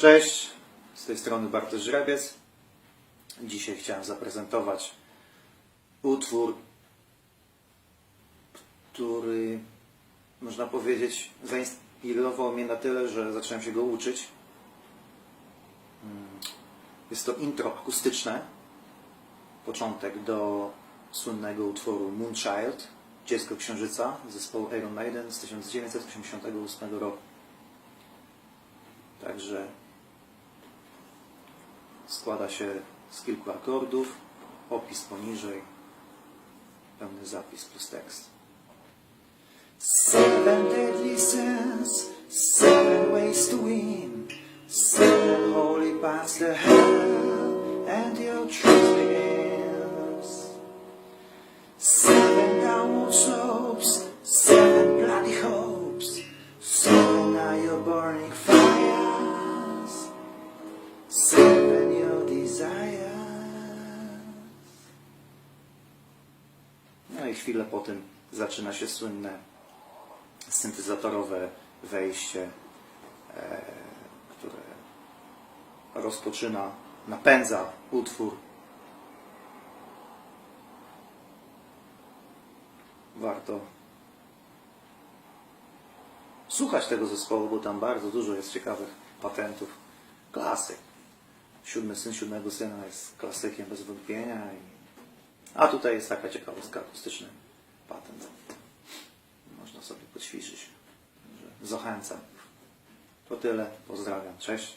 Cześć, z tej strony Bartosz Żrebiec. Dzisiaj chciałem zaprezentować utwór, który można powiedzieć zainspirował mnie na tyle, że zacząłem się go uczyć. Mm, Jest to intro akustyczne, początek do słynnego utworu Moonchild, Dziecko Księżyca zespołu Iron Maiden z 1988 roku. Także składa się z kilku akordów, opis poniżej, pełny zapis plus tekst. Seven deadly sins, seven ways to win, seven holy paths to hell, and your truth begins. Seven downward slopes, seven bloody hopes, seven are your burning fires, seven i chwilę po tym zaczyna się słynne syntezatorowe wejście, e, które rozpoczyna, napędza utwór. Warto słuchać tego zespołu, bo tam bardzo dużo jest ciekawych patentów. Klasyk. Siódmy syn siódmego syna jest klasykiem bez wątpienia. A tutaj jest taka ciekawostka akustyczny patent. Można sobie poćwiczyć. Zachęcam. To tyle. Pozdrawiam. Cześć.